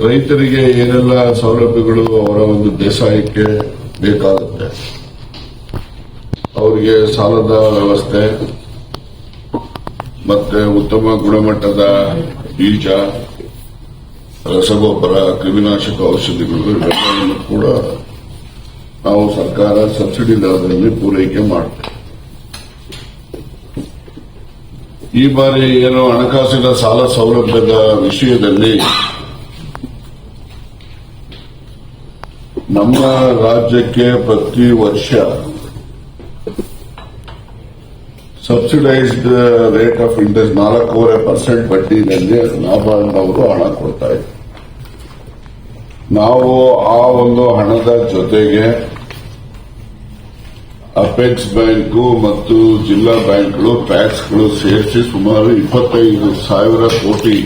ರೈತರಿಗೆ ಏನೆಲ್ಲ ಸೌಲಭ್ಯಗಳು ಅವರ ಒಂದು ಬೇಸಾಯಕ್ಕೆ ಬೇಕಾಗುತ್ತೆ? ಅವರಿಗೆ ಸಾಲದ ವ್ಯವಸ್ಥೆ, ಮತ್ತೆ ಉತ್ತಮ ಗುಣಮಟ್ಟದ ಬೀಜ, ರಸಗೊಬ್ಬರ ಕ್ರಿಮಿನಾಶಕ ಔಷಧಿಗಳು, ಇವೆಲ್ಲವನ್ನು ಕೂಡ ನಾವು ಸರ್ಕಾರ ಸಬ್ಸಿಡಿ ದರದಲ್ಲಿ ಪೂರೈಕೆ ಮಾಡುತ್ತೆ ಈ ಬಾರಿ ಏನು ಹಣಕಾಸಿನ ಸಾಲ ಸೌಲಭ್ಯದ ವಿಷಯದಲ್ಲಿ ನಮ್ಮ ರಾಜ್ಯಕ್ಕೆ ಪ್ರತಿ ವರ್ಷ ಸಬ್ಸಿಡೈಸ್ಡ್ ರೇಟ್ ಆಫ್ ಇಂಟ್ರೆಸ್ಟ್ ನಾಲ್ಕೂವರೆ ಪರ್ಸೆಂಟ್ ಬಡ್ಡಿನಲ್ಲಿ ನಾಬಾರ್ಡ್ ಅವರು ಹಣ ಕೊಡ್ತಾ ಇದ್ದಾರೆ ನಾವು ಆ ಒಂದು ಹಣದ ಜೊತೆಗೆ ಅಪೆಕ್ಸ್ ಬ್ಯಾಂಕು ಮತ್ತು ಜಿಲ್ಲಾ ಬ್ಯಾಂಕ್ಗಳು ಟ್ಯಾಕ್ಸ್ಗಳು ಸೇರಿಸಿ ಸುಮಾರು ಇಪ್ಪತ್ತೈದು ಸಾವಿರ ಕೋಟಿ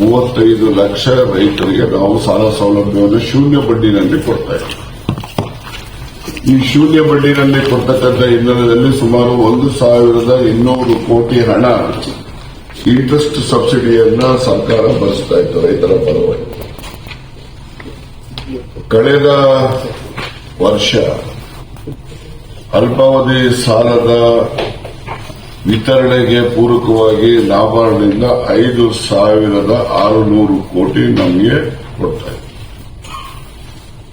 ಮೂವತ್ತೈದು ಲಕ್ಷ ರೈತರಿಗೆ ನಾವು ಸಾಲ ಸೌಲಭ್ಯವನ್ನು ಶೂನ್ಯ ಬಡ್ಡಿನಲ್ಲಿ ಕೊಡ್ತಾ ಇದ್ದೀವಿ ಈ ಶೂನ್ಯ ಬಡ್ಡಿನಲ್ಲಿ ಕೊಡ್ತಕ್ಕಂಥ ಹಿನ್ನೆಲೆಯಲ್ಲಿ ಸುಮಾರು ಒಂದು ಸಾವಿರದ ಇನ್ನೂರು ಕೋಟಿ ಹಣ ಇಂಟ್ರೆಸ್ಟ್ ಸಬ್ಸಿಡಿಯನ್ನ ಸರ್ಕಾರ ಬಳಸ್ತಾ ಇತ್ತು ರೈತರ ಪರವಾಗಿ. ಕಳೆದ ವರ್ಷ ಅಲ್ಪಾವಧಿ ಸಾಲದ ವಿತರಣೆಗೆ ಪೂರಕವಾಗಿ ನಾಬಾರ್ಡ್ನಿಂದ ಐದು ಸಾವಿರದ ಆರುನೂರು ಕೋಟಿ ನಮಗೆ ಕೊಡ್ತಾ ಇದೆ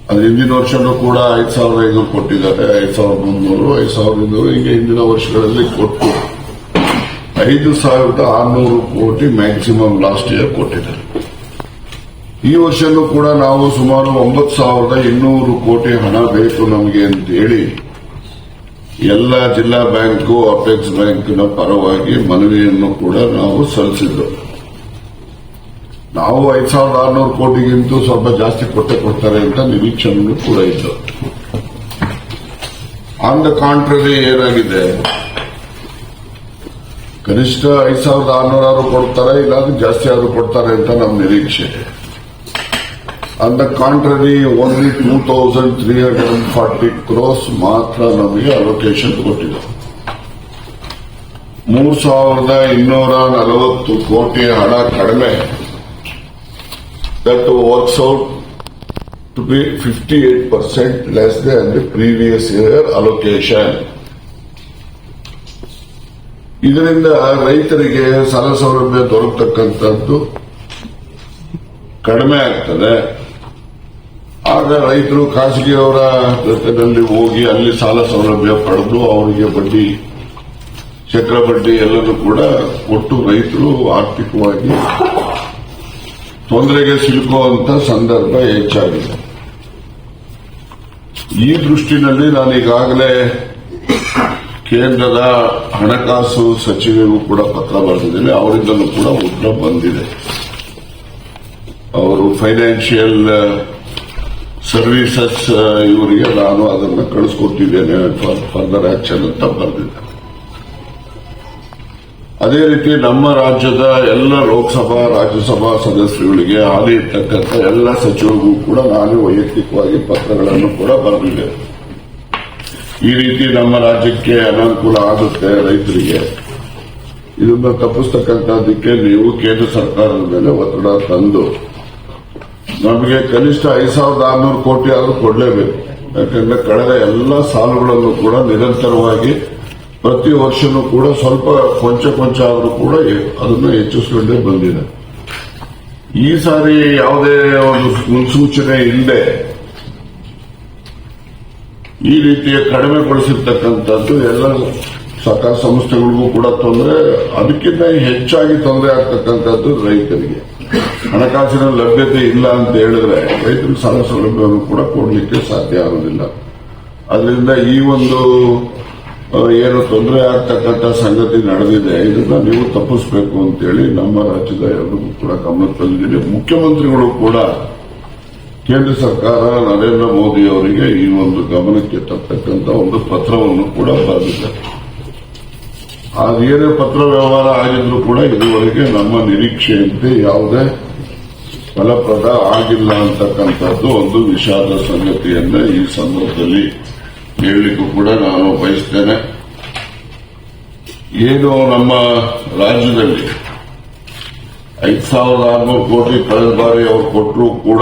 ಅದು ಹಿಂದಿನ ವರ್ಷನೂ ಕೂಡ ಐದು ಸಾವಿರದ ಐನೂರು ಕೊಟ್ಟಿದ್ದಾರೆ. ಐದು ಸಾವಿರದ ಮುನ್ನೂರು, ಐದು ಸಾವಿರದ ಇನ್ನೂರು, ಹೀಗೆ ಹಿಂದಿನ ವರ್ಷಗಳಲ್ಲಿ ಕೊಟ್ಟು ಐದು ಸಾವಿರದ ಆರುನೂರು ಕೋಟಿ ಮ್ಯಾಕ್ಸಿಮಮ್ ಲಾಸ್ಟ್ ಇಯರ್ ಕೊಟ್ಟಿದ್ದಾರೆ. ಈ ವರ್ಷನೂ ಕೂಡ ನಾವು ಸುಮಾರು ಒಂಬತ್ತು ಸಾವಿರದ ಇನ್ನೂರು ಕೋಟಿ ಹಣ ಬೇಕು ನಮಗೆ ಅಂತ ಹೇಳಿ ಎಲ್ಲ ಜಿಲ್ಲಾ ಬ್ಯಾಂಕು ಅಪೆಕ್ಸ್ ಬ್ಯಾಂಕಿನ ಪರವಾಗಿ ಮನವಿಯನ್ನು ಕೂಡ ನಾವು ಸಲ್ಲಿಸಿದ್ದು. ನಾವು ಐದು ಸಾವಿರದ ಆರುನೂರು ಕೋಟಿಗಿಂತೂ ಸ್ವಲ್ಪ ಜಾಸ್ತಿ ಕೊಟ್ಟೆ ಕೊಡ್ತಾರೆ ಅಂತ ನಿರೀಕ್ಷಣೆಗಳು ಕೂಡ ಇತ್ತು. ಆನ್ ದ ಕಾಂಟ್ರರಿ ಏನಾಗಿದೆ? ಕನಿಷ್ಠ ಐದು ಸಾವಿರದ ಆರುನೂರು ಕೊಡ್ತಾರೆ, ಇಲ್ಲಾಂದ್ರೆ ಜಾಸ್ತಿ ಆದ್ರೂ ಕೊಡ್ತಾರೆ ಅಂತ ನಮ್ಮ ನಿರೀಕ್ಷೆ. On the contrary only two thousand three hundred and forty crores ಮಾತ್ರ ನಮಗೆ ಅಲೋಕೇಶನ್ ಕೊಟ್ಟಿದೆ. ಮೂರು ಸಾವಿರದ ಇನ್ನೂರ ನಲವತ್ತು ಕೋಟಿ ಹಣ ಕಡಿಮೆ. That works out to be fifty eight percent less than the previous year allocation ಇದರಿಂದ ರೈತರಿಗೆ ಸಾಲ ಸೌಲಭ್ಯ ದೊರಕತಕ್ಕಂಥದ್ದು ಕಡಿಮೆ ಆಗ್ತದೆ. ಆಗ ರೈತರು ಖಾಸಗಿಯವರ ಜೊತೆನಲ್ಲಿ ಹೋಗಿ ಅಲ್ಲಿ ಸಾಲ ಸೌಲಭ್ಯ ಪಡೆದು ಅವರಿಗೆ ಬಡ್ಡಿ, ಚಕ್ರ ಬಡ್ಡಿ ಎಲ್ಲರೂ ಕೂಡ ಒಟ್ಟು ರೈತರು ಆರ್ಥಿಕವಾಗಿ ತೊಂದರೆಗೆ ಸಿಲುಕುವಂತ ಸಂದರ್ಭ ಹೆಚ್ಚಾಗಿದೆ. ಈ ದೃಷ್ಟಿನಲ್ಲಿ ನಾನು ಈಗಾಗಲೇ ಕೇಂದ್ರದ ಹಣಕಾಸು ಸಚಿವರಿಗೂ ಕೂಡ ಪತ್ರ ಬರೆದಿದ್ದೇನೆ. ಅವರಿಂದಲೂ ಕೂಡ ಉತ್ತರ ಬಂದಿದೆ. ಅವರು ಫೈನಾನ್ಷಿಯಲ್ ಸರ್ವಿಸಸ್ ಇವರಿಗೆ ನಾನು ಅದನ್ನು ಕಳಿಸ್ಕೊಟ್ಟಿದ್ದೇನೆ ಫರ್ದರ್ ಆಕ್ಷನ್ ಅಂತ ಬರೆದಿದ್ದೆ ಅದೇ ರೀತಿ ನಮ್ಮ ರಾಜ್ಯದ ಎಲ್ಲ ಲೋಕಸಭಾ, ರಾಜ್ಯಸಭಾ ಸದಸ್ಯರುಗಳಿಗೆ ಹಾಲಿ ಇರ್ತಕ್ಕಂಥ ಎಲ್ಲ ಸಚಿವರಿಗೂ ಕೂಡ ನಾನು ವೈಯಕ್ತಿಕವಾಗಿ ಪತ್ರಗಳನ್ನು ಕೂಡ ಬರೆದಿದ್ದೆ ಈ ರೀತಿ ನಮ್ಮ ರಾಜ್ಯಕ್ಕೆ ಅನಾನುಕೂಲ ಆಗುತ್ತೆ ರೈತರಿಗೆ. ಇದನ್ನು ತಪ್ಪಿಸ್ತಕ್ಕಂಥದ್ದಕ್ಕೆ ನೀವು ಕೇಂದ್ರ ಸರ್ಕಾರದ ಮೇಲೆ ಒತ್ತಡ ತಂದು ನಮಗೆ ಕನಿಷ್ಠ ಐದು ಸಾವಿರದ ಆರುನೂರು ಕೋಟಿ ಆದರೂ ಕೊಡಲೇಬೇಕು. ಯಾಕಂದ್ರೆ ಕಳೆದ ಎಲ್ಲ ಸಾಲುಗಳನ್ನು ಕೂಡ ನಿರಂತರವಾಗಿ ಪ್ರತಿ ವರ್ಷನೂ ಕೂಡ ಸ್ವಲ್ಪ ಕೊಂಚ ಕೊಂಚ ಆದರೂ ಕೂಡ ಅದನ್ನು ಹೆಚ್ಚಿಸಿಕೊಂಡೇ ಬಂದಿದೆ. ಈ ಸಾರಿ ಯಾವುದೇ ಒಂದು ಮುನ್ಸೂಚನೆ ಇಲ್ಲದೆ ಈ ರೀತಿಯ ಕಡಿಮೆಗೊಳಿಸಿರ್ತಕ್ಕಂಥದ್ದು ಎಲ್ಲ ಸರ್ಕಾರ ಸಂಸ್ಥೆಗಳಿಗೂ ಕೂಡ ತೊಂದರೆ, ಅದಕ್ಕಿಂತ ಹೆಚ್ಚಾಗಿ ತೊಂದರೆ ಆಗ್ತಕ್ಕಂಥದ್ದು ರೈತರಿಗೆ. ಹಣಕಾಸಿನ ಲಭ್ಯತೆ ಇಲ್ಲ ಅಂತ ಹೇಳಿದ್ರೆ ರೈತರ ಸಾಲ ಸೌಲಭ್ಯವನ್ನು ಕೂಡ ಕೊಡಲಿಕ್ಕೆ ಸಾಧ್ಯ ಆಗುವುದಿಲ್ಲ. ಅದರಿಂದ ಈ ಒಂದು ಏನು ತೊಂದರೆ ಆಗ್ತಕ್ಕಂಥ ಸಂಗತಿ ನಡೆದಿದೆ, ಇದನ್ನ ನೀವು ತಪ್ಪಿಸಬೇಕು ಅಂತೇಳಿ ನಮ್ಮ ರಾಜ್ಯದ ಎಲ್ಲರಿಗೂ ಕೂಡ ಗಮನ ತಂದಿದೆ ಮುಖ್ಯಮಂತ್ರಿಗಳು ಕೂಡ ಕೇಂದ್ರ ಸರ್ಕಾರ ನರೇಂದ್ರ ಮೋದಿ ಅವರಿಗೆ ಈ ಒಂದು ಗಮನಕ್ಕೆ ತರ್ತಕ್ಕಂಥ ಒಂದು ಪತ್ರವನ್ನು ಕೂಡ ಬರೆದಿದ್ದಾರೆ. ಅದೇನೇ ಪತ್ರ ವ್ಯವಹಾರ ಆಗಿದ್ರು ಕೂಡ ಇದುವರೆಗೆ ನಮ್ಮ ನಿರೀಕ್ಷೆಯಂತೆ ಯಾವುದೇ ಫಲಪ್ರದ ಆಗಿಲ್ಲ ಅಂತಕ್ಕಂಥದ್ದು ಒಂದು ವಿಷಾದ ಸಂಗತಿಯನ್ನ ಈ ಸಂದರ್ಭದಲ್ಲಿ ಹೇಳಲಿಕ್ಕೂ ಕೂಡ ನಾನು ಬಯಸ್ತೇನೆ. ಏನು ನಮ್ಮ ರಾಜ್ಯದಲ್ಲಿ ಐದು ಸಾವಿರದ ಆರ್ನೂರು ಕೋಟಿ ಕಳೆದ ಬಾರಿ ಅವರು ಕೊಟ್ಟರು ಕೂಡ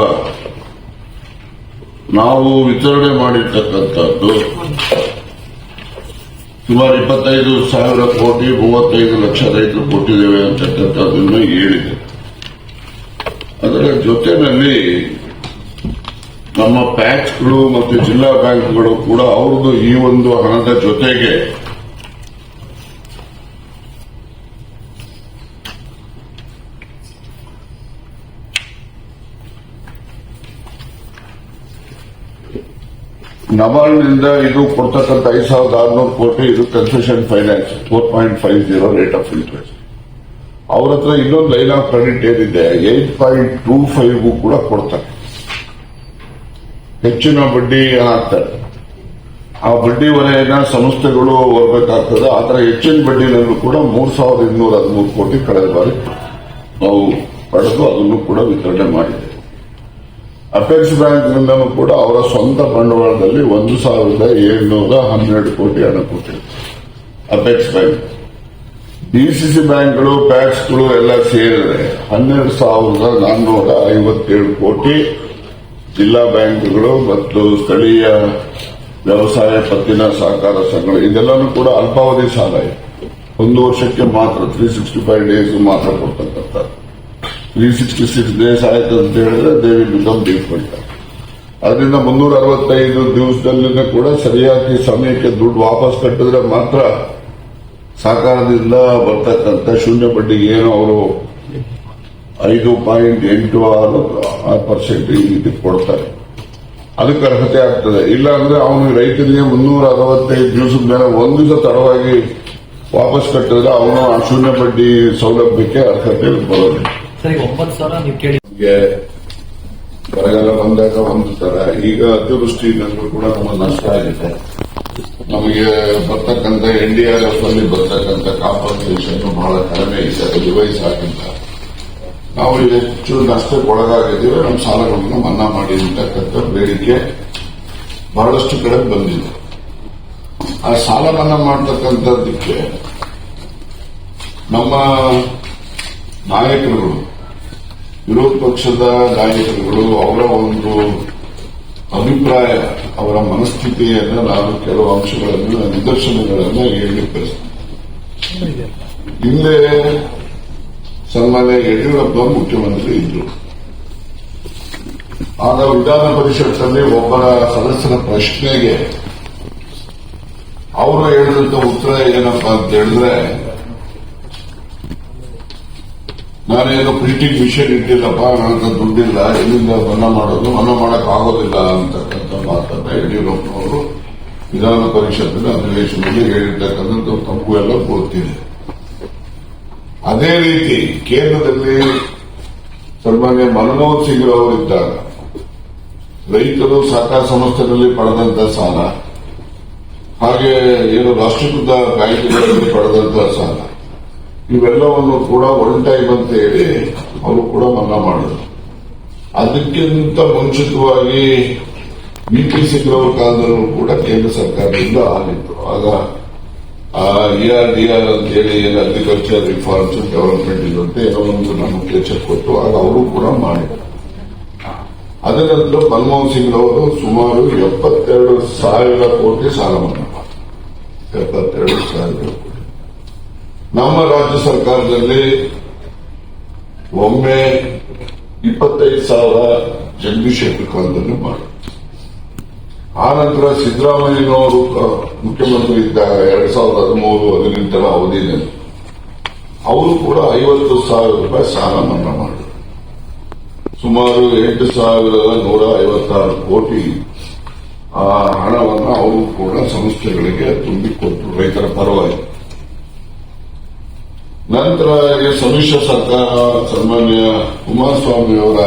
ನಾವು ವಿತರಣೆ ಮಾಡಿರ್ತಕ್ಕಂಥದ್ದು ಸುಮಾರು ಇಪ್ಪತ್ತೈದು ಸಾವಿರ ಕೋಟಿ, ಮೂವತ್ತೈದು ಲಕ್ಷ ರೈತರು ಕೊಟ್ಟಿದ್ದೇವೆ ಅಂತಕ್ಕಂಥದ್ದನ್ನು ಹೇಳಿದೆ. ಅದರ ಜೊತೆನಲ್ಲಿ ನಮ್ಮ ಪ್ಯಾಕ್ಸ್ಗಳು ಮತ್ತು ಜಿಲ್ಲಾ ಬ್ಯಾಂಕ್ಗಳು ಕೂಡ ಅವ್ರದ್ದು ಈ ಒಂದು ಹಣದ ಜೊತೆಗೆ ನಬಾರ್ಡ್ನಿಂದ ಇದು ಕೊಡ್ತಕ್ಕಂಥ ಐದು ಸಾವಿರದ ಆರುನೂರು ಕೋಟಿ ಇದು concession finance, four point five zero rate of interest. ಅವ್ರ ಹತ್ರ ಇನ್ನೊಂದು ಲೈನ್ ಆಫ್ ಕ್ರೆಡಿಟ್ ಏನಿದೆ ಏಟ್ ಪಾಯಿಂಟ್ ಟೂ ಫೈವ್ ಕೂಡ ಕೊಡ್ತಾರೆ. ಹೆಚ್ಚಿನ ಬಡ್ಡಿ ಹಾಕ್ತಾರೆ ಆ ಬಡ್ಡಿ ವಲಯನ ಸಂಸ್ಥೆಗಳು ಹೊರಬೇಕಾಗ್ತದೆ ಅದರ ಹೆಚ್ಚಿನ ಬಡ್ಡಿನಲ್ಲೂ ಕೂಡ ಮೂರ್ ಸಾವಿರದ ಇನ್ನೂರ ಹದಿಮೂರು ಕೋಟಿ ಕಳೆದ ಬಾರಿ ನಾವು ಪಡೆದು ಅದನ್ನು ಕೂಡ ವಿತರಣೆ ಮಾಡಿದ್ದೇವೆ. ಅಪೆಕ್ಸ್ ಬ್ಯಾಂಕ್ನಿಂದಲೂ ಕೂಡ ಅವರ ಸ್ವಂತ ಬಂಡವಾಳದಲ್ಲಿ ಒಂದು ಸಾವಿರದ ಏಳ್ನೂರ ಹನ್ನೆರಡು ಕೋಟಿ ಹಣ ಕೊಟ್ಟಿದೆ. ಅಪೆಕ್ಸ್ ಬ್ಯಾಂಕ್ ಡಿಸಿಸಿ ಬ್ಯಾಂಕ್ಗಳು, ಪ್ಯಾಕ್ಸ್ಗಳು ಎಲ್ಲ ಸೇರಿದ್ರೆ ಹನ್ನೆರಡು ಸಾವಿರದ ನಾನ್ನೂರ ಐವತ್ತೇಳು ಕೋಟಿ ಜಿಲ್ಲಾ ಬ್ಯಾಂಕ್ಗಳು ಮತ್ತು ಸ್ಥಳೀಯ ವ್ಯವಸಾಯ ಪತ್ತಿನ ಸಹಕಾರ ಸಂಘಗಳು. ಇದೆಲ್ಲನೂ ಕೂಡ ಅಲ್ಪಾವಧಿ ಸಾಲ ಇದೆ. ಒಂದು ವರ್ಷಕ್ಕೆ ಮಾತ್ರ ತ್ರೀ ಸಿಕ್ಸ್ಟಿ ಫೈವ್ ಡೇಸ್ ಮಾತ್ರ ಕೊಡ್ತಕ್ಕಂಥ ತ್ರೀ ಸಿಕ್ಸ್ಟಿ ಸಿಕ್ಸ್ ಡೇಸ್ ಆಯ್ತು ಅಂತ ಹೇಳಿದ್ರೆ ದೇ ವಿಲ್ ಬಿಕಮ್ ಡಿಫಾಲ್ಟ್ ಅದರಿಂದ ಮುನ್ನೂರ ಅರವತ್ತೈದು ದಿವಸದಲ್ಲಿನೂ ಕೂಡ ಸರಿಯಾಗಿ ಸಮಯಕ್ಕೆ ದುಡ್ಡು ವಾಪಸ್ ಕಟ್ಟಿದ್ರೆ ಮಾತ್ರ ಸಹಕಾರದಿಂದ ಬರ್ತಕ್ಕಂಥ ಶೂನ್ಯ ಬಡ್ಡಿ ಏನು ಅವರು ಐದು ಪಾಯಿಂಟ್ ಎಂಟು ಆರು ಆರು ಪರ್ಸೆಂಟ್ ಇದಕ್ಕೆ ಕೊಡ್ತಾರೆ. ಅದಕ್ಕೆ ಅರ್ಹತೆ ಆಗ್ತದೆ. ಇಲ್ಲ ಅಂದ್ರೆ ಅವನು ರೈತರಿಗೆ ಮುನ್ನೂರ ಅರವತ್ತೈದು ದಿವಸದ ಮೇಲೆ ಒಂದು ದಿವಸ ತಡವಾಗಿ ವಾಪಸ್ ಕಟ್ಟಿದ್ರೆ ಅವನು ಆ ಶೂನ್ಯ ಬಡ್ಡಿ ಸೌಲಭ್ಯಕ್ಕೆ ಅರ್ಹತೆ ಬರೋದಿಲ್ಲ. ಬರಗಾಲ ಬಂದಾಗ ಹೊಂದುತ್ತಾರೆ ಈಗ ಅತಿವೃಷ್ಟಿಯಿಂದಲೂ ಕೂಡ ನಮ್ಮ ನಷ್ಟ ಆಗಿದೆ. ನಮಗೆ ಬರ್ತಕ್ಕಂಥ ಎನ್ ಡಿ ಆರ್ ಅಲ್ಲಿ ಬರ್ತಕ್ಕಂಥ ಕಾಂಪನ್ಸೇಷನ್ ಬಹಳ ಕಡಿಮೆ ಇದೆ. ಅದು ಆಗಿಂತ ನಾವು ಹೆಚ್ಚು ನಷ್ಟಕ್ಕೆ ಒಳಗಾಗಿದ್ದೇವೆ ನಮ್ಮ ಸಾಲಗಳನ್ನು ಮನ್ನಾ ಮಾಡಿ ಅಂತಕ್ಕಂಥ ಬೇಡಿಕೆ ಬಹಳಷ್ಟು ಕಡೆ ಬಂದಿದೆ. ಆ ಸಾಲ ಮನ್ನಾ ಮಾಡತಕ್ಕಂಥದ್ದಕ್ಕೆ ನಮ್ಮ ನಾಯಕರುಗಳು, ವಿರೋಧ ಪಕ್ಷದ ನಾಯಕರುಗಳು ಅವರ ಒಂದು ಅಭಿಪ್ರಾಯ ಅವರ ಮನಸ್ಥಿತಿಯನ್ನ ನಾನು ಕೆಲವು ಅಂಶಗಳನ್ನು, ನಿದರ್ಶನಗಳನ್ನು ಹೇಳಲಿಕ್ಕೆ ಹಿಂದೆ ಸನ್ಮಾನ್ಯ ಯಡಿಯೂರಪ್ಪ ಮುಖ್ಯಮಂತ್ರಿ ಇದ್ರು. ಆಗ ವಿಧಾನ ಪರಿಷತ್ನಲ್ಲಿ ಒಬ್ಬರ ಸದಸ್ಯರ ಪ್ರಶ್ನೆಗೆ ಅವರು ಹೇಳಿದಂತ ಉತ್ತರ ಏನಪ್ಪಾ ಅಂತ ಹೇಳಿದ್ರೆ ನಾನೇನು ಪ್ರಿಂಟಿಂಗ್ ಮಿಷನ್ ಇಟ್ಟಿಲ್ಲಪ್ಪ ನನ್ನ ಹತ್ರ ದುಡ್ಡಿಲ್ಲ, ಎಲ್ಲಿಂದ ಮನ್ನಾ ಮಾಡೋದು, ಮನ್ನಾ ಮಾಡಕ್ ಆಗೋದಿಲ್ಲ ಅಂತಕ್ಕಂಥ ಮಾತನ್ನ ಯಡಿಯೂರಪ್ಪನವರು ವಿಧಾನ ಪರಿಷತ್ತಿನ ಅಧಿವೇಶನದಲ್ಲಿ ಹೇಳಿರ್ತಕ್ಕಂಥ ತಪ್ಪು ಎಲ್ಲ ಗೊತ್ತಿದೆ. ಅದೇ ರೀತಿ ಕೇಂದ್ರದಲ್ಲಿ ಸನ್ಮಾನ್ಯ ಮನಮೋಹನ್ ಸಿಂಗ್ ಅವರಿದ್ದಾಗ, ರೈತರು ಸಹಕಾರ ಸಂಸ್ಥೆಗಳಲ್ಲಿ ಪಡೆದಂತ ಸಾಲ, ಹಾಗೆ ಏನು ರಾಷ್ಟ್ರೀಕೃತ ಬ್ಯಾಂಕ್ಗಳಲ್ಲಿ ಪಡೆದಂತಹ ಸಾಲ ಇವೆಲ್ಲವನ್ನು ಕೂಡ ಒನ್ ಟೈಮ್ ಅಂತ ಹೇಳಿ ಅವರು ಕೂಡ ಮನ್ನಾ ಮಾಡಿದ್ರು. ಅದಕ್ಕಿಂತ ಮುಂಚಿತವಾಗಿ ಬಿ ಪಿ ಸಿಗ್ರವರ ಕಾಲದಲ್ಲೂ ಕೂಡ ಕೇಂದ್ರ ಸರ್ಕಾರದಿಂದ ಆಗಿತ್ತು. ಆಗ ಇಆರ್ ಡಿಆರ್ ಅಂತ ಹೇಳಿ ಏನು ಅಗ್ರಿಕಲ್ಚರ್ ರಿಫಾರ್ಮ್ಸ್ ಡೆವಲಪ್ಮೆಂಟ್ ಇದಂತೆ ಏನೋ ಒಂದು ನಮಗೆ ಚೆಕ್ ಕೊಟ್ಟು ಆಗ ಅವರು ಕೂಡ ಮಾಡಿದ್ರು. ಅದರ ನಂತರ ಮನಮೋಹನ್ ಸಿಂಗ್ ಅವರು ಸುಮಾರು ಎಪ್ಪತ್ತೆರಡು ಸಾವಿರ ಕೋಟಿ ಸಾಲ ಮಾಡಿದ್ರು ಎಪ್ಪತ್ತೆರಡು ಸಾವಿರ ಕೋಟಿ. ನಮ್ಮ ರಾಜ್ಯ ಸರ್ಕಾರದಲ್ಲಿ ಒಮ್ಮೆ ಇಪ್ಪತ್ತೈದು ಸಾವಿರ ಜಗದೀಶ್ ಶೆಟ್ಟರ್ ಕಾಲದಲ್ಲಿ ಮಾಡಿ. ಆ ನಂತರ ಸಿದ್ದರಾಮಯ್ಯನವರು ಮುಖ್ಯಮಂತ್ರಿ ಇದ್ದಾಗ ಎರಡ್ ಸಾವಿರದ ಹದಿಮೂರು, ಹದಿನೆಂಟರ ಅವಧಿಯಲ್ಲಿ ಅವರು ಕೂಡ ಐವತ್ತು ಸಾವಿರ ರೂಪಾಯಿ ಸಾಲ ಮನ್ನಾ ಮಾಡಿದರು. ಸುಮಾರು ಎಂಟು ಸಾವಿರದ ನೂರ ಐವತ್ತಾರು ಕೋಟಿ, ಆ, ಹಣವನ್ನು ಅವರು ಕೂಡ ಸಂಸ್ಥೆಗಳಿಗೆ ತುಂಬಿಕೊಟ್ಟರು ರೈತರ ಪರವಾಗಿ ನಂತರ ಸಮ್ಮಿಶ್ರ ಸರ್ಕಾರ, ಸನ್ಮಾನ್ಯ ಕುಮಾರಸ್ವಾಮಿ ಅವರ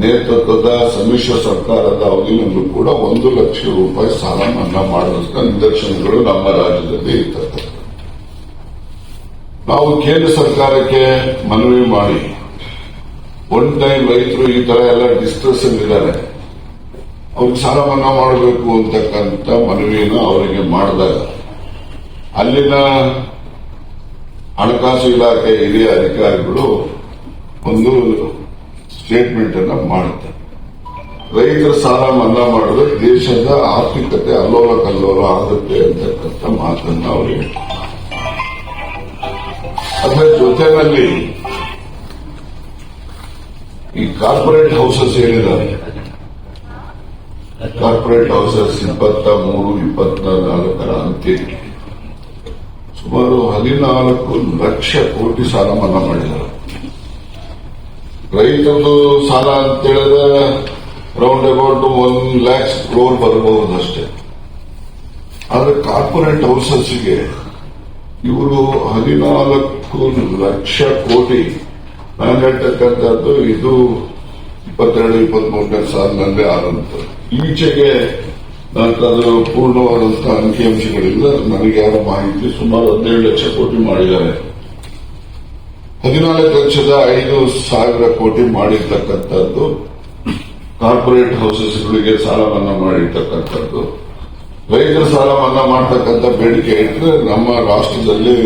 ನೇತೃತ್ವದ ಸಮ್ಮಿಶ್ರ ಸರ್ಕಾರದ ಅವಧಿಯಲ್ಲೂ ಕೂಡ ಒಂದು ಲಕ್ಷ ರೂಪಾಯಿ ಸಾಲ ಮನ್ನಾ ಮಾಡುವಂತಹ ನಿದರ್ಶನಗಳು ನಮ್ಮ ರಾಜ್ಯದಲ್ಲಿ ಇರ್ತದೆ. ನಾವು ಕೇಂದ್ರ ಸರ್ಕಾರಕ್ಕೆ ಮನವಿ ಮಾಡಿ ಒನ್ ಟೈಮ್ ರೈತರು ಈ ತರ ಎಲ್ಲ ಡಿಸ್ಟ್ರೆಸ್ ಇದ್ದಾರೆ. ಅವ್ರಿಗೆ ಸಾಲ ಮನ್ನಾ ಮಾಡಬೇಕು ಅಂತಕ್ಕಂಥ ಮನವಿಯನ್ನು ಅವರಿಗೆ ಮಾಡಿದಾಗ, ಅಲ್ಲಿನ ಹಣಕಾಸು ಇಲಾಖೆ ಹಿರಿಯ ಅಧಿಕಾರಿಗಳು ಒಂದು ಸ್ಟೇಟ್ಮೆಂಟ್ ಅನ್ನ ಮಾಡುತ್ತೆ. ರೈತರ ಸಾಲ ಮನ್ನಾ ಮಾಡಿದ್ರೆ ದೇಶದ ಆರ್ಥಿಕತೆ ಅಲ್ಲೋಲ ಕಲ್ಲೋಲ ಆಗುತ್ತೆ ಅಂತಕ್ಕಂಥ ಮಾತನ್ನ ಅವರು ಹೇಳ್ತಾರೆ. ಅದರ ಜೊತೆಯಲ್ಲಿ ಈ ಕಾರ್ಪೊರೇಟ್ ಹೌಸಸ್ ಏನಿದ್ದಾರೆ ಕಾರ್ಪೊರೇಟ್ ಹೌಸಸ್ ಇಪ್ಪತ್ತ ಮೂರು ಇಪ್ಪತ್ತ ನಾಲ್ಕರ ಅಂತ್ಯಕ್ಕೆ ಸುಮಾರು ಹದಿನಾಲ್ಕು ಲಕ್ಷ ಕೋಟಿ ಸಾಲ ಮನ್ನಾ ಮಾಡಿದ್ದಾರೆ. ರೈತರದು ಸಾಲ ಅಂತ ಹೇಳಿದ್ರೆ round about one lakhs crore ಬರಬಹುದು ಅಷ್ಟೇ. ಆದ್ರೆ ಕಾರ್ಪೊರೇಟ್ ಹೌಸಸ್ಗೆ ಇವರು ಹದಿನಾಲ್ಕು ಲಕ್ಷ ಕೋಟಿ ನಾನು ಹೇಳ್ತಕ್ಕಂಥದ್ದು ಇದು ಇಪ್ಪತ್ತೆರಡು, ಇಪ್ಪತ್ಮೂರನೇ ಸಾಲಿನಲ್ಲೇ ಆದಂತ ಈಚೆಗೆ ನನಗದು ಪೂರ್ಣವಾದಂತಹ ಅಂಕಿಅಂಶಗಳಿಂದ ನನಗೆ ಯಾರ ಮಾಹಿತಿ ಸುಮಾರು ಹದಿನೇಳು ಲಕ್ಷ ಕೋಟಿ ಮಾಡಿದ್ದಾರೆ. ಹದಿನಾಲ್ಕು ಲಕ್ಷದ ಐದು ಸಾವಿರ ಕೋಟಿ ಮಾಡಿರ್ತಕ್ಕಂಥದ್ದು ಕಾರ್ಪೊರೇಟ್ ಹೌಸಸ್ಗಳಿಗೆ ಸಾಲ ಮನ್ನಾ ಮಾಡಿರ್ತಕ್ಕಂಥದ್ದು. ರೈತರ ಸಾಲ ಮನ್ನಾ ಮಾಡತಕ್ಕಂಥ ಬೇಡಿಕೆ ಇಟ್ಟರೆ ನಮ್ಮ ರಾಷ್ಟ್ರದಲ್ಲಿ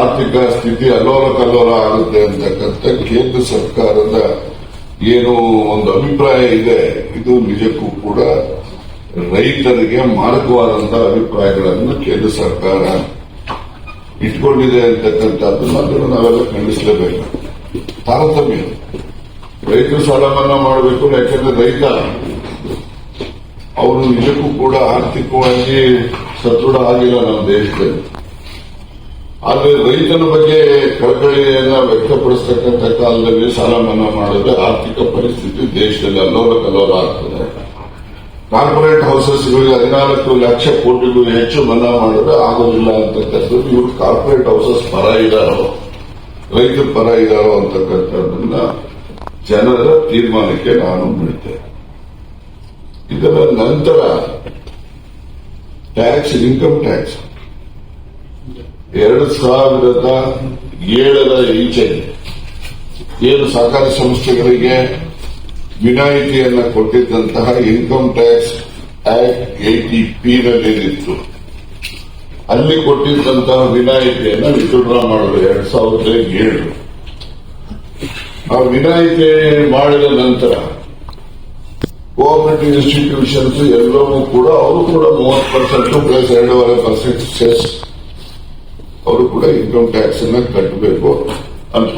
ಆರ್ಥಿಕ ಸ್ಥಿತಿ ಅಲ್ಲೋಲ ಕಲ್ಲೋಲ ಆಗುತ್ತೆ ಅಂತಕ್ಕಂಥ ಕೇಂದ್ರ ಸರ್ಕಾರದ ಏನು ಒಂದು ಅಭಿಪ್ರಾಯ ಇದೆ. ಇದು ನಿಜಕ್ಕೂ ಕೂಡ ರೈತರಿಗೆ ಮಾರಕವಾದಂತಹ ಅಭಿಪ್ರಾಯಗಳನ್ನು ಕೇಂದ್ರ ಸರ್ಕಾರ ಇಟ್ಕೊಂಡಿದೆ ಅಂತಕ್ಕಂಥದ್ದನ್ನ ಅದನ್ನು ನಾವೆಲ್ಲ ಖಂಡಿಸಲೇಬೇಕು. ತಾರತಮ್ಯ. ರೈತರು ಸಾಲ ಮನ್ನಾ ಮಾಡಬೇಕು, ಯಾಕಂದ್ರೆ ರೈತ ಅವರು ನಿಜಕ್ಕೂ ಕೂಡ ಆರ್ಥಿಕವಾಗಿ ಸದೃಢ ಆಗಿಲ್ಲ ನಮ್ಮ ದೇಶದಲ್ಲಿ. ಆದರೆ ರೈತನ ಬಗ್ಗೆ ಕಳಕಳಿಯನ್ನ ವ್ಯಕ್ತಪಡಿಸತಕ್ಕಂಥ ಕಾಲದಲ್ಲಿ ಸಾಲ ಮನ್ನಾ ಮಾಡಿದ್ರೆ ಆರ್ಥಿಕ ಪರಿಸ್ಥಿತಿ ದೇಶದಲ್ಲಿ ಅಲ್ಲೋಲ ಕಲ್ಲೋಲ ಆಗ್ತದೆ. ಕಾರ್ಪೊರೇಟ್ ಹೌಸಸ್ಗಳಿಗೆ ಹದಿನಾಲ್ಕು ಲಕ್ಷ ಕೋಟಿಗೂ ಹೆಚ್ಚು ಮನ್ನಾ ಮಾಡಿದ್ರೆ ಆಗೋದಿಲ್ಲ ಅಂತಕ್ಕಂಥದ್ದು ಇವರು ಕಾರ್ಪೊರೇಟ್ ಹೌಸಸ್ ಪರ ಇದಾರೋ, ರೈತರ ಪರ ಇದಾರೋ ಅಂತಕ್ಕಂಥದ್ದನ್ನ ಜನರ ತೀರ್ಮಾನಕ್ಕೆ ನಾನು ಬಿಡ್ತೇನೆ ಇದರ ನಂತರ ಟ್ಯಾಕ್ಸ್, ಇನ್ಕಮ್ ಟ್ಯಾಕ್ಸ್. ಎರಡು ಸಾವಿರದ ಏಳರ ಈಚೆಗೆ ಏನು ಸಹಕಾರಿ ಸಂಸ್ಥೆಗಳಿಗೆ ವಿನಾಯಿತಿಯನ್ನ ಕೊಟ್ಟಿದ್ದಂತಹ income tax act eighty P ನಲ್ಲಿತ್ತು ಅಲ್ಲಿ ಕೊಟ್ಟಿದ್ದಂತಹ ವಿನಾಯಿತಿಯನ್ನು ವಿತ್ಡ್ರಾ ಮಾಡಿದ್ರು ಎರಡ್ ಸಾವಿರದ ಏಳು. ಆ ವಿನಾಯಿತಿ ಮಾಡಿದ ನಂತರ ಕೋಆಪರೇಟಿವ್ ಇನ್ಸ್ಟಿಟ್ಯೂಷನ್ಸ್ ಎಲ್ಲವೂ ಕೂಡ ಅವರು ಕೂಡ ಮೂವತ್ತು ಪರ್ಸೆಂಟ್ ಪ್ಲಸ್ ಎರಡೂವರೆ ಪರ್ಸೆಂಟ್ ಸೆಸ್ ಅವರು ಕೂಡ ಇನ್ಕಮ್ ಟ್ಯಾಕ್ಸ್ ಅನ್ನ ಕಟ್ಟಬೇಕು ಅಂಡ್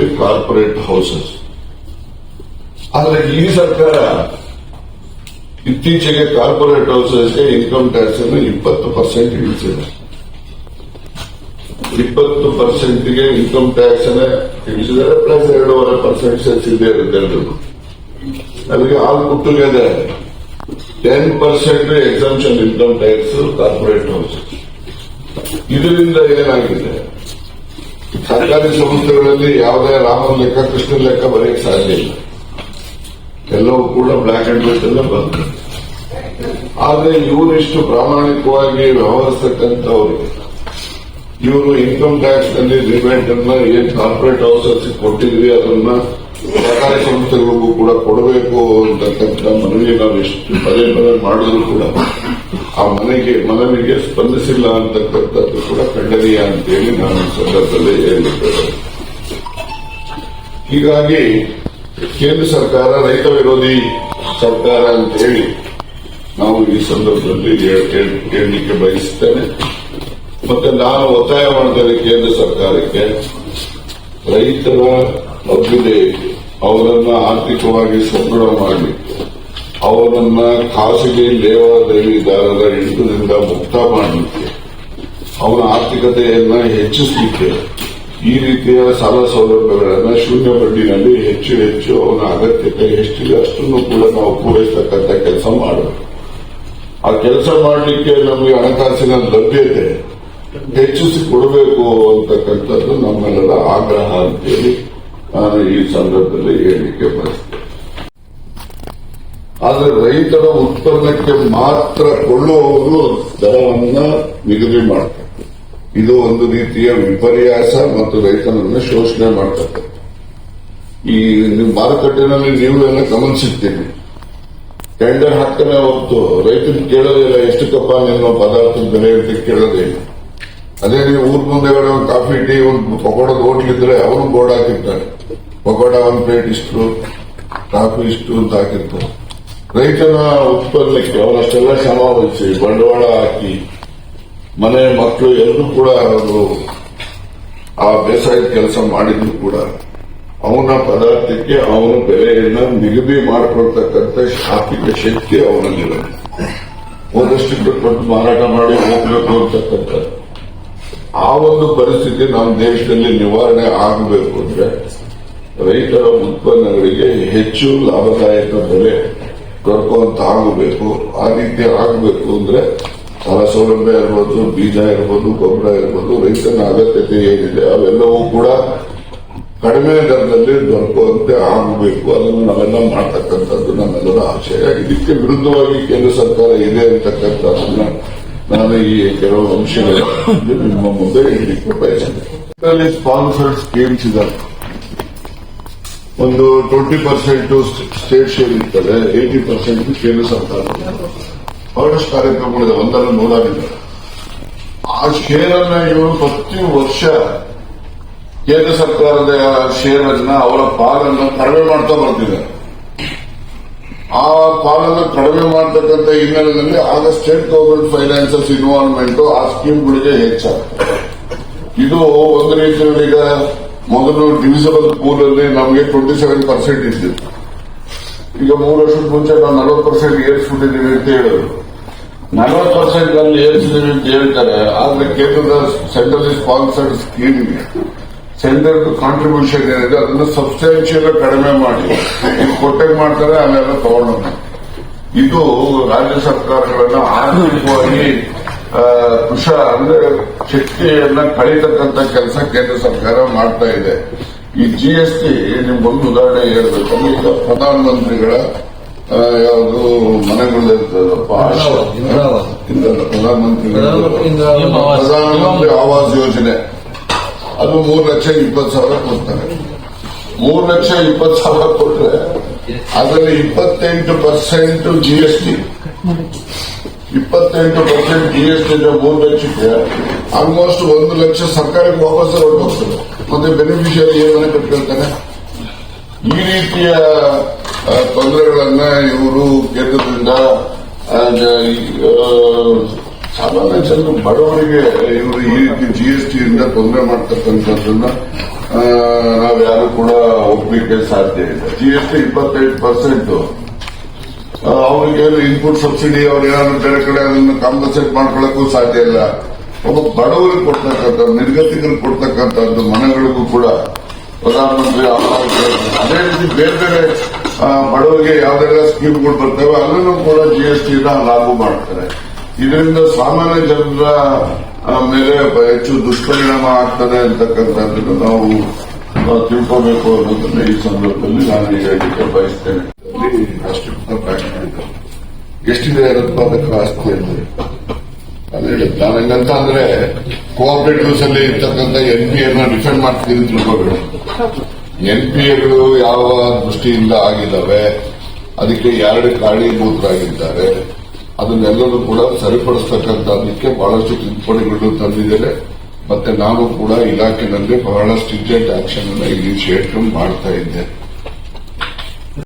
ದಿ ಕಾರ್ಪೊರೇಟ್ ಹೌಸಸ್ ಆದ್ರೆ ಈ ಸರ್ಕಾರ ಇತ್ತೀಚೆಗೆ ಕಾರ್ಪೊರೇಟ್ ಹೌಸಸ್ಗೆ ಇನ್ಕಮ್ ಟ್ಯಾಕ್ಸ್ ಅನ್ನು ಇಪ್ಪತ್ತು ಪರ್ಸೆಂಟ್ ಇಳಿಸಿದೆ. ಇಪ್ಪತ್ತು ಪರ್ಸೆಂಟ್ಗೆ ಇನ್ಕಮ್ ಟ್ಯಾಕ್ಸ್ ಅನ್ನ ಇಳಿಸಿದರೆ ಪ್ಲಸ್ ಎರಡೂವರೆ ಪರ್ಸೆಂಟ್ ಸೆಸ್ ಇದೆ ಇರುತ್ತೆ ಅದಕ್ಕೆ all put together ten percent exemption income tax corporate house ಇದರಿಂದ ಏನಾಗಿದೆ? ಸರ್ಕಾರಿ ಸಂಸ್ಥೆಗಳಲ್ಲಿ ಯಾವುದೇ ರಾಮನ ಲೆಕ್ಕ ಕೃಷ್ಣನ ಲೆಕ್ಕ ಬರೆಯಕ್ಕೆ ಸಾಧ್ಯ ಇಲ್ಲ. ಎಲ್ಲವೂ ಕೂಡ ಬ್ಲಾಕ್ ಅಂಡ್ ವೈಟ್ ಎಲ್ಲ ಬಂತು. ಆದ್ರೆ ಇವರಿಷ್ಟು ಪ್ರಾಮಾಣಿಕವಾಗಿ ವ್ಯವಹರಿಸತಕ್ಕಂಥವ್ರು, ಇವರು ಇನ್ಕಮ್ ಟ್ಯಾಕ್ಸ್ನಲ್ಲಿ ರಿಬೇಟ್ ಅನ್ನ ಏನ್ ಕಾರ್ಪೊರೇಟ್ ಹೌಸಸ್ ಕೊಟ್ಟಿದ್ವಿ, ಅದನ್ನ ಸರ್ಕಾರಿ ಸಂಸ್ಥೆಗಳಿಗೂ ಕೂಡ ಕೊಡಬೇಕು ಅಂತಕ್ಕಂಥ ಮನವಿ ನಾವು ಎಷ್ಟು ಪದೇ ಪದೇ ಮಾಡಿದ್ರು ಕೂಡ ಆ ಮನೆಗೆ, ಮನವಿಗೆ ಸ್ಪಂದಿಸಿಲ್ಲ ಅಂತಕ್ಕಂಥದ್ದು ಕೂಡ ಖಂಡನೀಯ ಅಂತೇಳಿ ನಾನು ಸಂದರ್ಭದಲ್ಲಿ ಹೇಳಿದ್ದೇನೆ. ಹೀಗಾಗಿ ಕೇಂದ್ರ ಸರ್ಕಾರ, ರೈತ ವಿರೋಧಿ ಸರ್ಕಾರ ಅಂತ ಹೇಳಿ ನಾವು ಈ ಸಂದರ್ಭದಲ್ಲಿ ಹೇಳ್- ಹೇಳ್- ಹೇಳಲಿಕ್ಕೆ ಬಯಸುತ್ತೇನೆ ಮತ್ತೆ ನಾನು ಒತ್ತಾಯ ಮಾಡ್ತೇನೆ ಕೇಂದ್ರ ಸರ್ಕಾರಕ್ಕೆ. ರೈತರ ಅಭ್ಯುದಯ ಅವರನ್ನ ಆರ್ಥಿಕವಾಗಿ ಸದೃಢ ಮಾಡಿ ಅವರನ್ನ ಖಾಸಗಿ ಲೇವಾದೇವಿದಾರರ ಹಿಡಿತದಿಂದ ಮುಕ್ತ ಮಾಡಲಿಕ್ಕೆ, ಅವರ ಆರ್ಥಿಕತೆಯನ್ನ ಹೆಚ್ಚಿಸಲಿಕ್ಕೆ ಈ ರೀತಿಯ ಸಾಲ ಸೌಲಭ್ಯಗಳನ್ನ ಶೂನ್ಯ ಬಡ್ಡಿನಲ್ಲಿ ಹೆಚ್ಚು ಹೆಚ್ಚು ಅವನ ಅಗತ್ಯತೆ ಎಷ್ಟಿದೆ ಅಷ್ಟನ್ನು ಕೂಡ ನಾವು ಪೂರೈಸತಕ್ಕಂಥ ಕೆಲಸ ಮಾಡಬೇಕು ಆ ಕೆಲಸ ಮಾಡಲಿಕ್ಕೆ ನಮಗೆ ಹಣಕಾಸಿನ ಲಭ್ಯತೆ ಹೆಚ್ಚಿಸಿ ಕೊಡಬೇಕು ಅಂತಕ್ಕಂಥದ್ದು ನಮ್ಮೆಲ್ಲರ ಆಗ್ರಹ ಅಂತೇಳಿ ನಾನು ಈ ಸಂದರ್ಭದಲ್ಲಿ ಹೇಳಲಿಕ್ಕೆ ಬಯಸ್ತೇನೆ ಆದರೆ ರೈತರ ಉತ್ಪನ್ನಕ್ಕೆ ಮಾತ್ರ ಕೊಳ್ಳುವವರು ದರವನ್ನು ನಿಗದಿ ಮಾಡ್ತಾರೆ. ಇದು ಒಂದು ರೀತಿಯ ವಿಪರ್ಯಾಸ ಮತ್ತು ರೈತನನ್ನು ಶೋಷಣೆ ಮಾಡ್ತಾರೆ ಈ ಮಾರುಕಟ್ಟೆನಲ್ಲಿ ನೀವು ಎಲ್ಲ ಗಮನಿಸುತ್ತೀರಿ ಟೆಂಡರ್ ಹಾಕ್ತಾನೆ ಹೊತ್ತು ರೈತನ್ ಕೇಳೋದಿಲ್ಲ ಎಷ್ಟು ಕಪ್ಪ ನಿಮ್ಮ ಪದಾರ್ಥದ ಬೆಲೆ ಅಂತ ಕೇಳೋದೇ ಇಲ್ಲ. ಅದೇ ನೀವು ಊರ್ ಮುಂದೆ ಒಂದು ಕಾಫಿ, ಟೀ, ಒಂದು ಪಕೋಡ ಹೋಟ್ಲ್ ಇದ್ರೆ ಅವನು ಬೋರ್ಡ್ ಹಾಕಿರ್ತಾರೆ ಪಕೋಡ ಒಂದು ಪ್ಲೇಟ್ ಇಷ್ಟು, ಕಾಫಿ ಇಷ್ಟು ಅಂತ ಹಾಕಿರ್ತಾರೆ ರೈತನ ಉತ್ಪನ್ನಕ್ಕೆ ಅವರಷ್ಟೆಲ್ಲ ಶ್ರಮ ಬಂಡವಾಳ ಹಾಕಿ ಮನೆ ಮಕ್ಕಳು ಎಲ್ಲರೂ ಕೂಡ ಅವರು ಆ ಬೇಸಾಯದ ಕೆಲಸ ಮಾಡಿದ್ರು ಕೂಡ ಅವನ ಪದಾರ್ಥಕ್ಕೆ ಅವನ ಬೆಲೆಯನ್ನ ನಿಗದಿ ಮಾಡಿಕೊಳ್ತಕ್ಕಂಥ ಆರ್ಥಿಕ ಶಕ್ತಿ ಅವನಲ್ಲಿದೆ. ಒಂದಷ್ಟು ಕೊಟ್ಟು ಮಾರಾಟ ಮಾಡಿ ಹೋಗ್ಬೇಕು ಅಂತಕ್ಕಂಥ ಆ ಒಂದು ಪರಿಸ್ಥಿತಿ ನಮ್ಮ ದೇಶದಲ್ಲಿ ನಿವಾರಣೆ ಆಗಬೇಕು ಅಂದ್ರೆ ರೈತರ ಉತ್ಪನ್ನಗಳಿಗೆ ಹೆಚ್ಚು ಲಾಭದಾಯಕ ಬೆಲೆ ದೊರಕುವಂತ ಆಗಬೇಕು ಆ ರೀತಿ ಆಗಬೇಕು ಅಂದ್ರೆ ಸಾಲ ಸೌಲಭ್ಯ ಇರ್ಬೋದು, ಬೀಜ ಇರ್ಬೋದು, ಗೊಬ್ಬರ ಇರ್ಬೋದು, ರೈತನ ಅಗತ್ಯತೆ ಏನಿದೆ ಅವೆಲ್ಲವೂ ಕೂಡ ಕಡಿಮೆ ದರದಲ್ಲಿ ದೊರಕುವಂತೆ ಆಗಬೇಕು. ಅದನ್ನು ನಾವೆಲ್ಲ ಮಾಡ್ತಕ್ಕಂಥದ್ದು ನಮ್ಮೆಲ್ಲರ ಆಶಯ. ಇದಕ್ಕೆ ವಿರುದ್ಧವಾಗಿ ಕೇಂದ್ರ ಸರ್ಕಾರ ಇದೆ ಅಂತಕ್ಕಂಥದ್ದನ್ನ ನಾನು ಈ ಕೆಲವು ಅಂಶಗಳ ನಿಮ್ಮ ಮುಂದೆ ಇಡಲಿಕ್ಕೆ ಬಯಸಿದೆ ಸ್ಪಾನ್ಸರ್ಡ್ ಸ್ಕೀಮ್ಸ್ ಇದ್ದಾರೆ ಒಂದು ಟ್ವೆಂಟಿ ಪರ್ಸೆಂಟ್ ಸ್ಟೇಟ್ ಶೇರ್ ಇರ್ತದೆ ಏಟಿ ಪರ್ಸೆಂಟ್ ಕೇಂದ್ರ ಸರ್ಕಾರ. ಬಹಳಷ್ಟು ಕಾರ್ಯಕ್ರಮಗಳಿದೆ ಒಂದಲ್ಲ ನೂರಾಗಿದೆ ಆ ಶೇರ್ ಅನ್ನ ಇವರು ಪ್ರತಿ ವರ್ಷ ಕೇಂದ್ರ ಸರ್ಕಾರದ ಶೇರ್ ಅನ್ನ ಅವರ ಪಾಲನ್ನು ಕಡಿಮೆ ಮಾಡ್ತಾ ಬರ್ತಿದ್ದಾರೆ ಆ ಪಾಲನ್ನು ಕಡಿಮೆ ಮಾಡತಕ್ಕಂಥ ಹಿನ್ನೆಲೆಯಲ್ಲಿ ಆಗ ಸ್ಟೇಟ್ ಗವರ್ಮೆಂಟ್ ಫೈನಾನ್ಸಸ್ ಇನ್ವಾಲ್ವ್ಮೆಂಟ್ ಆ ಸ್ಕೀಮ್ಗಳಿಗೆ ಹೆಚ್ಚಾಗ್ತದೆ. ಇದು ಒಂದು ರೀತಿಯಲ್ಲಿ ಈಗ ಮೊದಲು ಡಿವಿಸಬಲ್ ಪೂಲ್ ಅಲ್ಲಿ ನಮಗೆ ಟ್ವೆಂಟಿ ಸೆವೆನ್ ಪರ್ಸೆಂಟ್ ಇದ್ದಿತ್ತು. ಈಗ ಮೂರು ವರ್ಷದ ಮುಂಚೆ ನಾವು ನಲವತ್ತು ಪರ್ಸೆಂಟ್ ಏರಿಸ್ಬಿಟ್ಟಿದ್ದೀವಿ ಅಂತ ಹೇಳಿದ್ರು. ನಲವತ್ತು ಪರ್ಸೆಂಟ್ ಅಲ್ಲಿ ಏರಿಸಿದೀವಿ ಅಂತ ಹೇಳ್ತಾರೆ, ಆದ್ರೆ ಕೇಂದ್ರದ central sponsored centre central contribution ಏನಿದೆ, ಅದನ್ನ ಸಬ್ಸ್ಟಾನ್ಶಿಯಲ್ ಕಡಿಮೆ ಮಾಡಿ. ಇದು ಕೊಟ್ಟಂಗೆ ಮಾಡ್ತಾರೆ ಅಲ್ಲೆಲ್ಲ ತಗೊಂಡ ಇದು ರಾಜ್ಯ ಸರ್ಕಾರಗಳನ್ನ ಆರ್ಥಿಕವಾಗಿ ಕುಶ ಅಂದ್ರೆ ಶಕ್ತಿಯನ್ನ ಕಳೀತಕ್ಕಂತ ಕೆಲಸ ಕೇಂದ್ರ ಸರ್ಕಾರ ಮಾಡ್ತಾ ಇದೆ. ಈ ಜಿ ಎಸ್ ಟಿ ನಿಮ್ಗೊಂದು ಉದಾಹರಣೆ ಹೇಳಬೇಕು. ಈಗ ಪ್ರಧಾನಮಂತ್ರಿಗಳ ಮಂತ್ರಿಗಳ ಯಾವುದು ಮನೆಗಳಿರ್ತದಪ್ಪ ಪ್ರಧಾನಮಂತ್ರಿಗಳ. ಪ್ರಧಾನಮಂತ್ರಿ ಆವಾಸ್. ಯೋಜನೆ. ಅದು ಮೂರು ಲಕ್ಷ ಇಪ್ಪತ್ತು ಸಾವಿರ ಕೊಡ್ತಾರೆ. ಮೂರು ಲಕ್ಷ ಇಪ್ಪತ್ತು ಸಾವಿರ ಕೊಟ್ರೆ ಅದರಲ್ಲಿ ಇಪ್ಪತ್ತೆಂಟು ಪರ್ಸೆಂಟ್ ಜಿ ಎಸ್ ಟಿ ಇಪ್ಪತ್ತೆಂಟು ಪರ್ಸೆಂಟ್ ಜಿ ಎಸ್ ಟಿ ಮೂರು ಲಕ್ಷಕ್ಕೆ ಆಲ್ಮೋಸ್ಟ್ ಒಂದು ಲಕ್ಷ ಸರ್ಕಾರಕ್ಕೆ ವಾಪಸ್ ಹೊರಟೋಗ್ತದೆ. ಮತ್ತೆ ಬೆನಿಫಿಷಿಯರಿ ಏಮನೆ ಕಟ್ಕೊಳ್ತಾನೆ ಈ ರೀತಿಯ ತೊಂದರೆಗಳನ್ನು ಇವರು ಕೇಂದ್ರದಿಂದ ಸಾಮಾನ್ಯ ಜನರು ಬಡವರಿಗೆ ಇವರು ಈ ರೀತಿ ಜಿ ಎಸ್ ಟಿಯಿಂದ ತೊಂದರೆ ಮಾಡ್ತಕ್ಕಂಥದ್ದನ್ನ ನಾವ್ಯಾರು ಕೂಡ ಒಪ್ಪಲಿಕ್ಕೆ ಸಾಧ್ಯ ಇಲ್ಲ. ಜಿ ಎಸ್ ಟಿ ಇಪ್ಪತ್ತೈದು ಪರ್ಸೆಂಟ್ ಅವರಿಗೆ ಇನ್ಪುಟ್ ಸಬ್ಸಿಡಿ ಅವ್ರು ಏನಾದ್ರು ಬೇರೆ ಕಡೆ ಅದನ್ನು ಕಾಂಪನ್ಸೇಟ್ ಮಾಡ್ಕೊಳ್ಳಕ್ಕೂ ಸಾಧ್ಯ ಇಲ್ಲ. ಒಬ್ಬ ಬಡವರಿಗೆ ಕೊಡ್ತಕ್ಕಂಥ ನಿರ್ಗತಿಕರಿಗೆ ಕೊಡ್ತಕ್ಕಂಥದ್ದು ಮನೆಗಳಿಗೂ ಕೂಡ ಪ್ರಧಾನಮಂತ್ರಿ. ಅದೇ ರೀತಿ ಬೇರೆ ಬೇರೆ ಬಡವರಿಗೆ ಯಾವ್ದೆಲ್ಲ ಸ್ಕೀಮ್ಗಳು ಬರ್ತವೆ ಅಲ್ಲೂ ಕೂಡ ಜಿ ಎಸ್ ಟಿ ಲಾಗು ಮಾಡ್ತಾರೆ. ಇದರಿಂದ ಸಾಮಾನ್ಯ ಜನರ ಮೇಲೆ ಹೆಚ್ಚು ದುಷ್ಪರಿಣಾಮ ಆಗ್ತದೆ ಅಂತಕ್ಕಂಥದ್ದನ್ನು ನಾವು ತಿಳ್ಕೋಬೇಕು ಅನ್ನೋದನ್ನ ಈ ಸಂದರ್ಭದಲ್ಲಿ ನಾನು ಹೇಳಲಿಕ್ಕೆ ಬಯಸ್ತೇನೆ. ರಾಷ್ಟ್ರೀಕೃತ ಬ್ಯಾಂಕ್ ಎಷ್ಟಿದೆ ಆಸ್ತಿ ಅಂದ್ರೆ ನಾನು ಹೆಂಗಂತ ಅಂದ್ರೆ ಕೋಆಪರೇಟಿವ್ಸ್ ಅಲ್ಲಿ ಇರ್ತಕ್ಕಂಥ ಎನ್ ಪಿ ಅನ್ನ ಡಿಫೆಂಡ್ ಮಾಡ್ತೀನಿ ತಿಳ್ಕೋಬೇಡ. ಎನ್ ಪಿ ಎಗಳು ಯಾವ ದೃಷ್ಟಿಯಿಂದ ಆಗಿದ್ದಾವೆ, ಅದಕ್ಕೆ ಎರಡು ಕಾರಣೀಭೂತರಾಗಿದ್ದಾರೆ ಅದನ್ನೆಲ್ಲರೂ ಕೂಡ ಸರಿಪಡಿಸತಕ್ಕಂಥದಕ್ಕೆ ಬಹಳಷ್ಟು ತಿದ್ದುಪಡಿಗಳು ತಂದಿದ್ದೇನೆ. ಮತ್ತೆ ನಾನು ಕೂಡ ಇಲಾಖೆನಲ್ಲಿ ಬಹಳ ಸ್ಟ್ರಿಕ್ಟೆಂಟ್ ಆಕ್ಷನ್ ಇಲ್ಲಿ ಇನಿಷಿಯೇಟ್ ಮಾಡ್ತಾ ಇದ್ದೆ.